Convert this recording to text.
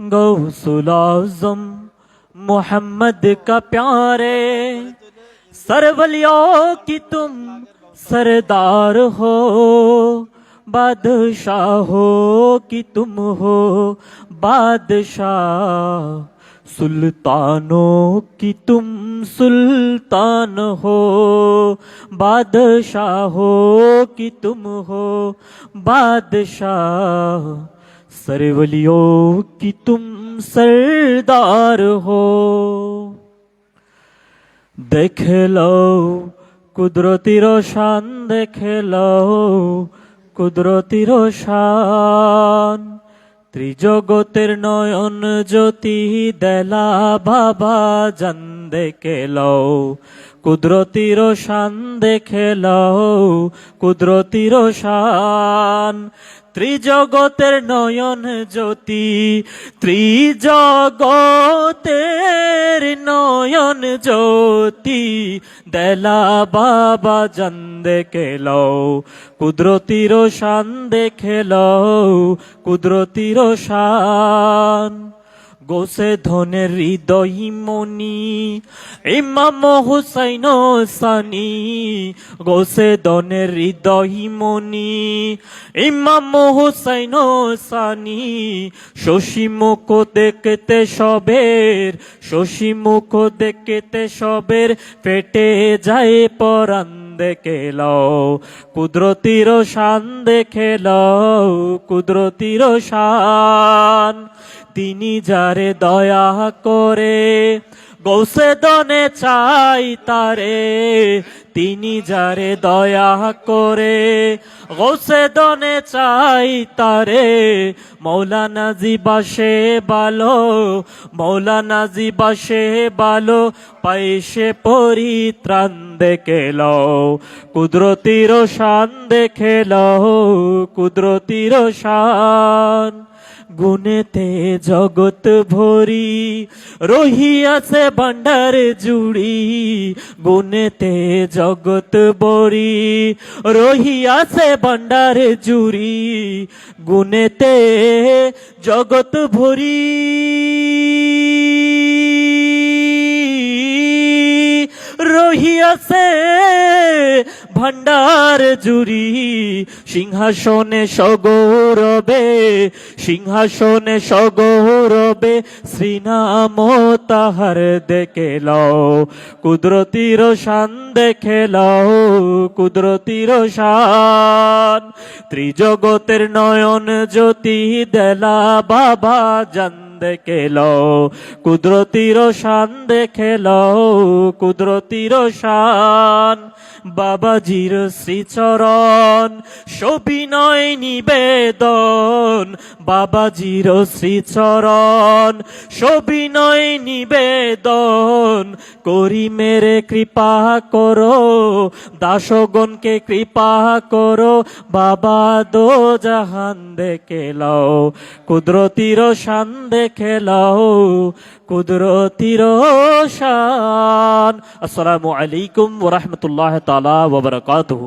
गौसुल आज़म, मोहम्मद का प्यारे, सरवलियों की तुम सरदार हो, बादशाह हो कि तुम हो, बादशाह सुल्तानों की तुम सुल्तान हो बादशाहों की तुम हो बादशाह सरवलियों की तुम सरदार हो দেখে লও কুদরতির শান দেখে লও কুদরতির শান ত্রিজগতের নয়ন জ্যোতি দেলা বাবা জান দেখে লও কুদরতির শান দেখে লও কুদরতির শান। ত্রিজগতের নয়ন জ্যোতি, ত্রিজগতের নয়ন জ্যোতি, দেলা বাবা জান দেখে লও কুদরতির শান দেখে লও, কুদরতির শান। গোসে ধনের হৃদয় মনি ইমাম হুসাইন সানি। গোসে ধনের হৃদয় মনি ইমাম হুসাইন সানি। শশী মুখ দেখতে সবের, শশী মুখ দেখতে সবের পেটে যায় পরান দেখে লও কুদরতির শান দেখে লও কুদরতির শান। তিনি যারে দয়া করে, গৌসে দনে চাই তারে। তিনি যারে দয়া করে, গৌসে দনে চাই তারে। মৌলানা জিবাসে বালো, মৌলানা জিবাসে বালো পাইসে পরিত্রাণ দেখে লও, কুদরতির শান দেখে লও, কুদরতির শান। গুনেতে জগৎ ভরি, রহিয়াছে ভান্ডার জুড়ি। গুনেতে জগৎ বরি রহিয়াছে ভান্ডার জুড়ি। গুনেতে জগৎ ভরি। রহিয়াছে ভান্ডার জুরি সিংহাসনে সগৌরবে সিংহাসনে সগৌরবে, শ্রীনাম তাহার দেখে লও, কুদরতির শান দেখে লও, কুদরতির শান। ত্রিজগতের নয়ন জ্যোতি দেলা বাবা জান দেখে লও কুদরতির শান দেখে লও কুদরতির শান বাবাজির শ্রীচরণ, সবিনয় নিবেদন। বাবাজির শ্রীচরণ, সবিনয় নিবেদন। করি মেরে কৃপা করো, দাসগণকে কৃপা করো। বাবা দো জাহান দেখে লও কুদরতির শান দেখে লও কুদরতির শান। আসসালামু আলাইকুম ওয়া রাহমাতুল্লাহি তাআলা ওয়া বারাকাতুহু।